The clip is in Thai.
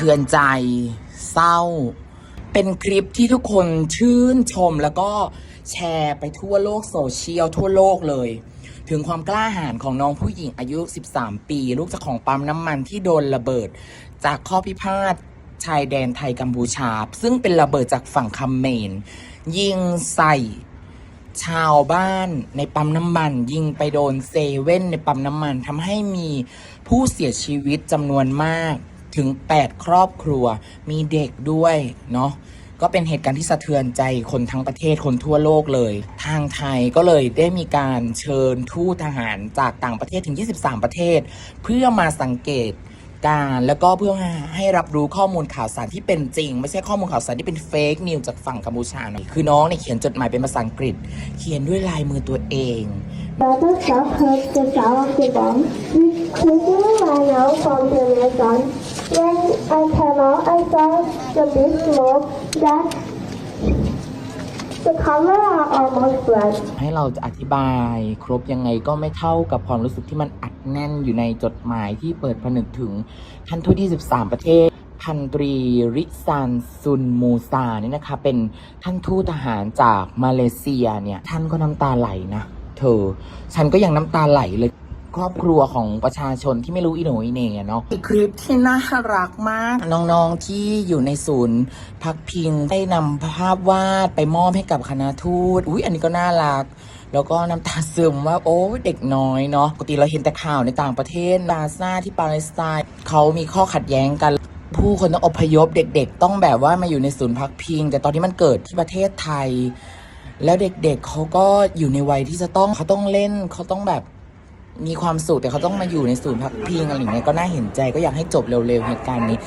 เทือนใจ เศร้า เป็นคลิปที่ทุกคนชื่นชมแล้วก็แชร์ไปทั่วโลกโซเชียลทั่วโลกเลย ถึงความกล้าหาญของน้องผู้หญิงอายุ 13 ปี ลูกเจ้าของปั๊มน้ำมันที่โดนระเบิด จากข้อพิพาทชายแดนไทยกัมพูชา ซึ่งเป็นระเบิดจากฝั่งคัมเมรยิงใส่ชาวบ้านในปั๊มน้ำมัน ยิงไปโดนเซเว่นในปั๊มน้ำมันทำให้มีผู้เสียชีวิตจำนวนมาก ถึง 8 ครอบครัว มีเด็กด้วยเนาะก็เป็นเหตุการณ์ที่สะเทือนใจคนทั้งประเทศคนทั่วโลกเลย ทางไทยก็เลยได้มีการเชิญทูตทหารจากต่างประเทศถึง 23 ประเทศ เพื่อมาสังเกตการ์แล้วก็เพื่อให้รับรู้ข้อมูลข่าวสารที่เป็นจริง ไม่ใช่ข้อมูลข่าวสารที่เป็นเฟกนิวจากฝั่งกัมพูชาหน่อยคือน้องเนี่ยเขียนจดหมายเป็นภาษาอังกฤษ เขียนด้วยลายมือตัวเอง Brother Chuck heard the sound of the bomb, which quickly ran out from the mason. When I came out, I saw the big smoke that the color are almost black. ให้เราจะอธิบายครบยังไงก็ไม่เท่ากับความรู้สึกที่มันอัดแน่นอยู่ในจดหมายที่เปิดผนึกถึงท่านทูตที่ 13 ประเทศพันตรีริซานซุนมูซาเนี่ยนะคะ เป็นท่านทูตทหารจากมาเลเซียเนี่ย ท่านก็น้ำตาไหลนะ เธอ ฉันก็ยังน้ำตาไหลเลย ครอบครัวของประชาชนที่ไม่รู้อีโหนอีเหน่เนาะอีกคลิปที่น่ารักมาก น้องๆที่อยู่ในศูนย์ พักพิงได้นำภาพวาดไปมอบให้กับคณะทูตอุ๊ยอันนี้ก็น่ารัก แล้วก็น้ำตาซึมว่า โอ้ยเด็กน้อยเนาะปกติเราเห็นแต่ข่าวในต่างประเทศลาซาที่ปาเลสไตน์เขามีข้อขัดแย้งกันผู้คนต้องอพยพเด็กๆ ต้องแบบว่ามาอยู่ในศูนย์พักพิง แต่ตอนที่มันเกิดที่ประเทศไทย แล้วเด็กๆเขาก็อยู่ในวัยที่จะต้องเขาต้องเล่นเขาต้องแบบ มีความสุขแต่เขาต้องมาอยู่ในศูนย์พักพิงอะไรอย่างเงี้ยก็น่าเห็นใจก็อยากให้จบเร็วๆเหตุการณ์นี้